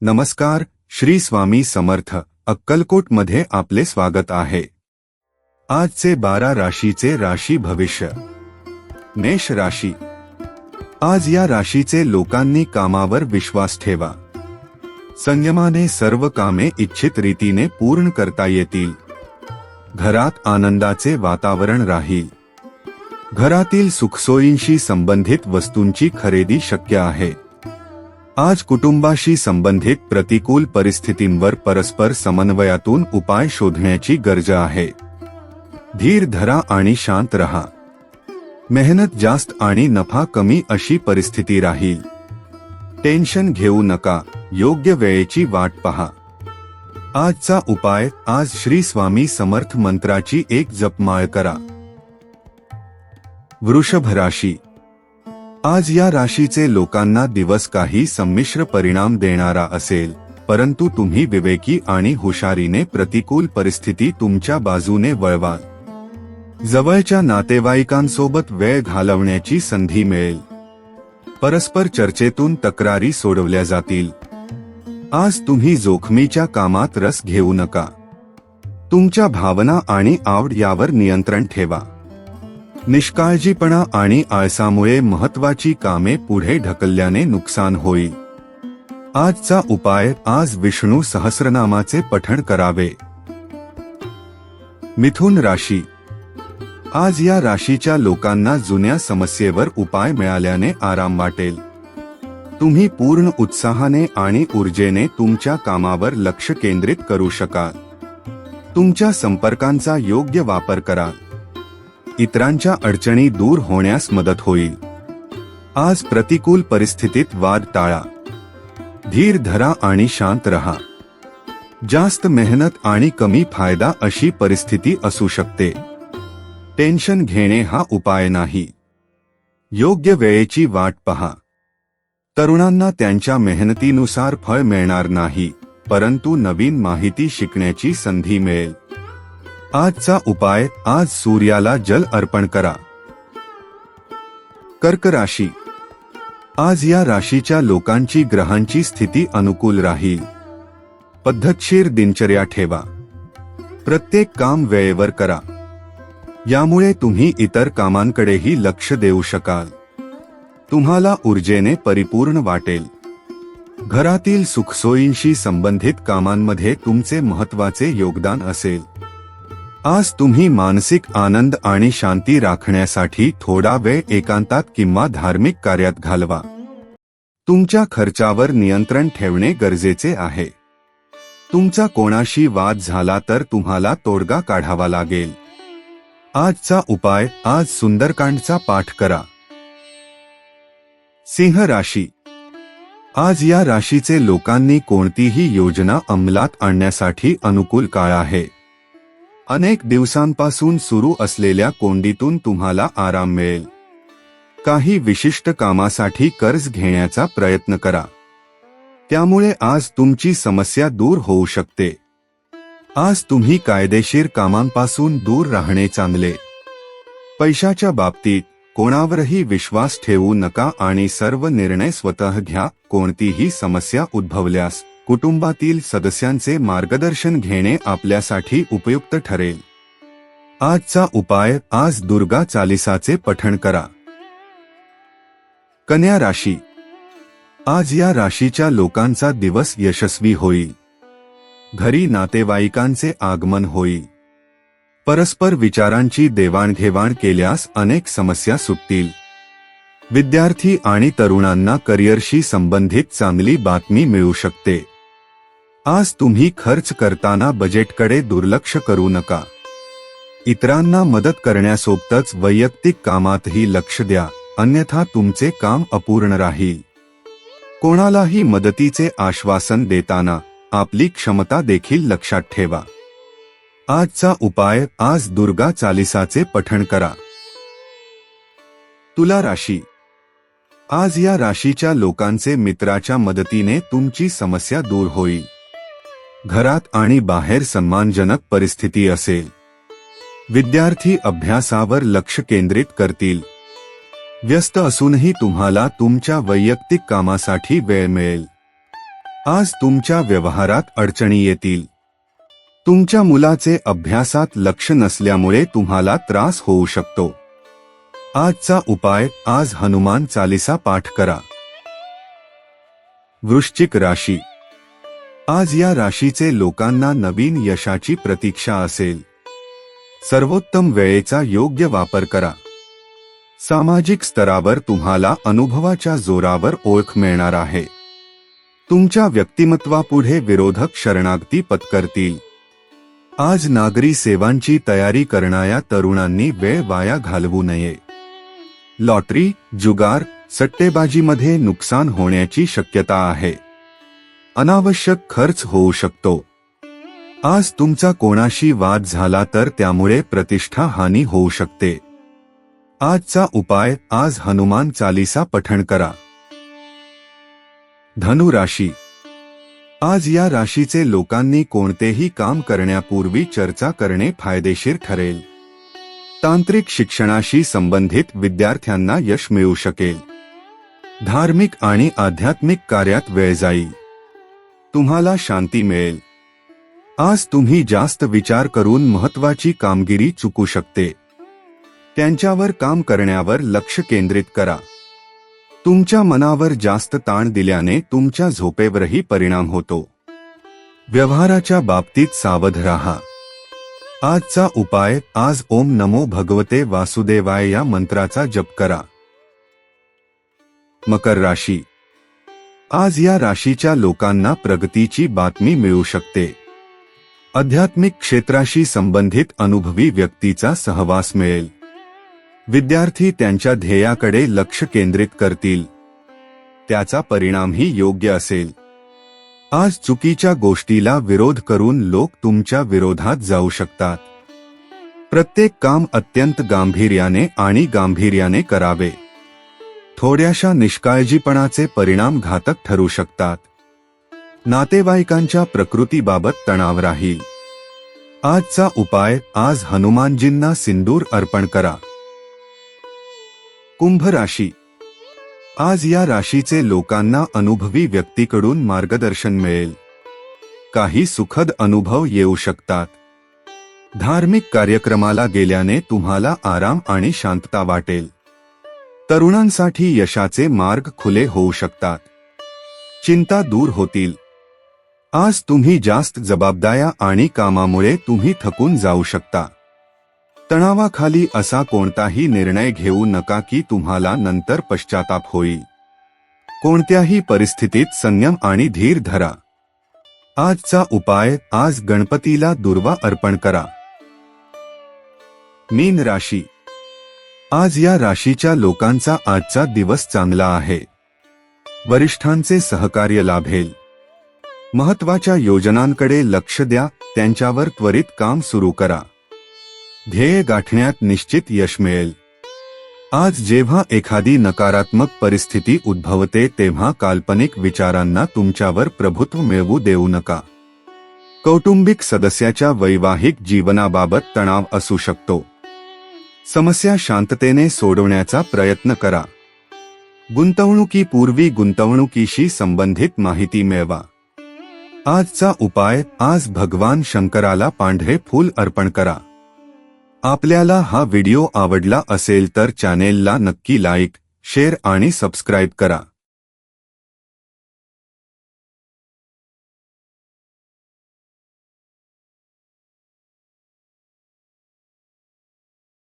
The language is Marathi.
नमस्कार श्री स्वामी समर्थ अक्कलकोटमध्ये आपले स्वागत आहे. आजचे बारा राशीचे राशी भविष्य. मेष राशी. आज या राशीचे लोकांनी कामावर विश्वास ठेवा. संयमाने सर्व कामे इच्छित रीतीने पूर्ण करता येतील. घरात आनंदाचे वातावरण राहील. घरातील सुखसोयींशी संबंधित वस्तूंची खरेदी शक्य आहे. आज कुटुंबाशी संबंधित प्रतिकूल परिस्थितींवर परस्पर समन्वयातून उपाय शोधण्याची गरज आहे. धीर धरा आणि शांत रहा. मेहनत जास्त आणि नफा कमी अशी परिस्थिती राहील. टेन्शन घेऊ नका योग्य वेळेची वाट पहा. आजचा उपाय आज श्री स्वामी समर्थ मंत्राची एक जपमाळ करा. वृषभ राशी आज या राशीचे लोकांना दिवस काही संमिश्र परिणाम देणारा असेल परंतु तुम्ही विवेकी आणि हुशारीने प्रतिकूल परिस्थिती तुमच्या बाजूने वळवाल जवळच्या नातेवाईकांसोबत वेळ घालवण्याची संधी मिळेल. परस्पर चर्चेतून तक्रारी सोडवल्या जातील. आज तुम्ही जोखमीच्या कामात रस घेऊ नका. तुमच्या भावना आणि आवड यावर नियंत्रण ठेवा. निष्काळजीपणा आणि आळसामुळे महत्वाची कामे पुढे ढकलल्याने नुकसान होईल आजचा उपाय आज विष्णू सहस्रनामाचे पठण करावे. मिथुन राशी. आज या राशीच्या लोकांना जुन्या समस्येवर उपाय मिळाल्याने आराम वाटेल. तुम्ही पूर्ण उत्साहाने आणि ऊर्जेने तुमच्या कामावर लक्ष केंद्रित करू शकाल. तुमच्या संपर्कांचा योग्य वापर करा इतरांच्या अडचणी दूर होण्यास मदत होईल. आज प्रतिकूल परिस्थितीत वाद टाळा. धीर धरा आणि शांत रहा. जास्त मेहनत आणि कमी फायदा अशी परिस्थिती असू शकते. टेन्शन घेणे हा उपाय नाही. योग्य वेळेची वाट पहा. तरुणांना त्यांच्या मेहनतीनुसार फळ मिळणार नाही परंतु नवीन माहिती शिकण्याची संधी मिळेल. आजचा उपाय आज सूर्याला जल अर्पण करा. कर्क राशी. आज या राशीच्या लोकांची ग्रहांची स्थिती अनुकूल राहील. पद्धतशीर दिनचर्या ठेवा. प्रत्येक काम वेळेवर करा. यामुळे तुम्ही इतर कामांकडेही लक्ष देऊ शकाल. तुम्हाला ऊर्जेने परिपूर्ण वाटेल. घरातील सुखसोयींशी संबंधित कामांमध्ये तुमचे महत्त्वाचे योगदान असेल. आज तुम्ही मानसिक आनंद आणि शांती राखण्यासाठी थोडा वेळ एकांतात किंवा धार्मिक कार्यात घालवा. तुमच्या खर्चावर नियंत्रण ठेवणे गरजेचे आहे. तुमचा कोणाशी वाद झाला तर तुम्हाला तोडगा काढावा लागेल. आजचा उपाय आज सुंदरकांडचा पाठ करा. सिंह राशी. आज या राशीचे लोकांनी कोणतीही योजना अंमलात आणण्यासाठी अनुकूल काळ आहे. अनेक दिवसांपासून सुरू असलेल्या कोंडीतून तुम्हाला आराम मिळेल. काही विशिष्ट कामासाठी कर्ज घेण्याचा प्रयत्न करा. त्यामुळे आज तुमची समस्या दूर होऊ शकते. आज तुम्ही कायदेशीर कामांपासून दूर राहणे चांगले. पैशाच्या बाबतीत कोणावरही विश्वास ठेवू नका आणि सर्व निर्णय स्वतः घ्या कोणतीही समस्या उद्भवल्यास. कुटुंबातील सदस्यांचे मार्गदर्शन घेणे आपल्यासाठी उपयुक्त ठरेल. आजचा उपाय आज दुर्गा चालिसाचे पठण करा. कन्या राशी. आज या राशीच्या लोकांचा दिवस यशस्वी होईल. घरी नातेवाईकांचे आगमन होईल. परस्पर विचारांची देवाणघेवाण केल्यास अनेक समस्या सुटतील. विद्यार्थी आणि तरुणांना करिअरशी संबंधित चांगली बातमी मिळू शकते. आज तुम्ही खर्च करताना बजेटकडे दुर्लक्ष करू नका. इतरांना मदत करण्यासोबतच वैयक्तिक कामातही लक्ष द्या अन्यथा तुमचे काम अपूर्ण राहील. कोणालाही मदतीचे आश्वासन देताना आपली क्षमता देखील लक्षात ठेवा. आजचा उपाय आज दुर्गा चालिसाचे पठण करा. तुला राशी. आज या राशीच्या लोकांचे मित्राच्या मदतीने तुमची समस्या दूर होईल. घरात आणि बाहेर सन्मानजनक परिस्थिती असेल. विद्यार्थी अभ्यासावर लक्ष केंद्रित करतील. व्यस्त असूनही तुम्हाला तुमच्या वैयक्तिक कामासाठी वेळ मिळेल. आज तुमच्या व्यवहारात अडचणी येतील. तुमच्या मुलाचे अभ्यासात लक्ष नसल्यामुळे तुम्हाला त्रास होऊ शकतो. आजचा उपाय आज हनुमान चालिसा पाठ करा. वृश्चिक राशी आज या राशीचे लोकांना नवीन यशाची प्रतीक्षा असेल. सर्वोत्तम वेळेचा योग्य वापर करा. सामाजिक स्तरावर तुम्हाला अनुभवाच्या जोरावर ओळख मिळणार आहे. तुमच्या व्यक्तिमत्वापुढे विरोधक शरणागती पत्करतील. आज नागरी सेवांची तयारी करणाऱ्या तरुणांनी वेळ वाया घालवू नये. लॉटरी जुगार सट्टेबाजीमध्ये नुकसान होण्याची शक्यता आहे. अनावश्यक खर्च होऊ शकतो. आज तुमचा कोणाशी वाद झाला तर त्यामुळे प्रतिष्ठा हानी होऊ शकते. आजचा उपाय आज हनुमान चालिसा पठण करा. धनु राशी. आज या राशीचे लोकांनी कोणतेही काम करण्यापूर्वी चर्चा करणे फायदेशीर ठरेल. तांत्रिक शिक्षणाशी संबंधित विद्यार्थ्यांना यश मिळू शकेल. धार्मिक आणि आध्यात्मिक कार्यात वेळ जाईल. तुम्हाला शांती मिळेल. आज तुम्ही जास्त विचार करून महत्वाची कामगिरी चुकू शकते. त्यांच्यावर काम करण्यावर लक्ष केंद्रित करा. तुमच्या मनावर जास्त ताण दिल्याने तुमच्या झोपेवरही परिणाम होतो. व्यवहाराच्या बाबतीत सावध राहा. आजचा उपाय आज ओम नमो भगवते वासुदेवाय या मंत्राचा जप करा. मकर राशी आज या राशीच्या लोकांना प्रगतीची बातमी मिळू शकते. आध्यात्मिक क्षेत्राशी संबंधित अनुभवी व्यक्तीचा सहवास मिळेल. विद्यार्थी त्यांच्या ध्येयाकडे लक्ष केंद्रित करतील. त्याचा परिणामही योग्य असेल. आज चुकीच्या गोष्टीला विरोध करून लोक तुमच्या विरोधात जाऊ शकतात. प्रत्येक काम अत्यंत गांभीर्याने आणि गांभीर्याने करावे. थोड्याशा निष्काळजीपणाचे परिणाम घातक ठरू शकतात. नातेवाईकांच्या प्रकृतीबाबत तणाव राहील. आजचा उपाय आज हनुमानजींना सिंदूर अर्पण करा. कुंभ राशी आज या राशीचे लोकांना अनुभवी व्यक्तीकडून मार्गदर्शन मिळेल. काही सुखद अनुभव येऊ शकतात. धार्मिक कार्यक्रमाला गेल्याने तुम्हाला आराम आणि शांतता वाटेल. तरुणांसाठी यशाचे मार्ग खुले होऊ शकतात. चिंता दूर होतील. आज तुम्ही जास्त जबाबदाऱ्या आणि कामामुळे तुम्ही थकून जाऊ शकता. तणावाखाली असा कोणताही निर्णय घेऊ नका की तुम्हाला नंतर पश्चाताप होईल. कोणत्याही परिस्थितीत संयम आणि धीर धरा. आजचा उपाय आज गणपतीला दुर्वा अर्पण करा. मीन राशी आज या राशीच्या लोकांचा आजचा दिवस चांगला आहे. वरिष्ठांचे सहकार्य लाभेल. महत्त्वाच्या योजनांकडे लक्ष द्या त्यांच्यावर त्वरित काम सुरू करा. ध्येय गाठण्यात निश्चित यश मिळेल. आज जेव्हा एखादी नकारात्मक परिस्थिती उद्भवते तेव्हा काल्पनिक विचारांना तुमच्यावर प्रभुत्व मिळवू देऊ नका. कौटुंबिक सदस्याच्या वैवाहिक जीवनाबाबत तणाव असू शकतो. समस्या शांततेने सोडवण्याचा प्रयत्न करा. गुंतवणुकीपूर्वी गुंतवणुकीशी संबंधित माहिती मिळवा. आजचा उपाय आज भगवान शंकराला पांढरे फूल अर्पण करा. आपल्याला हा व्हिडिओ आवडला असेल तर चॅनेलला नक्की लाईक शेअर आणि सबस्क्राईब करा.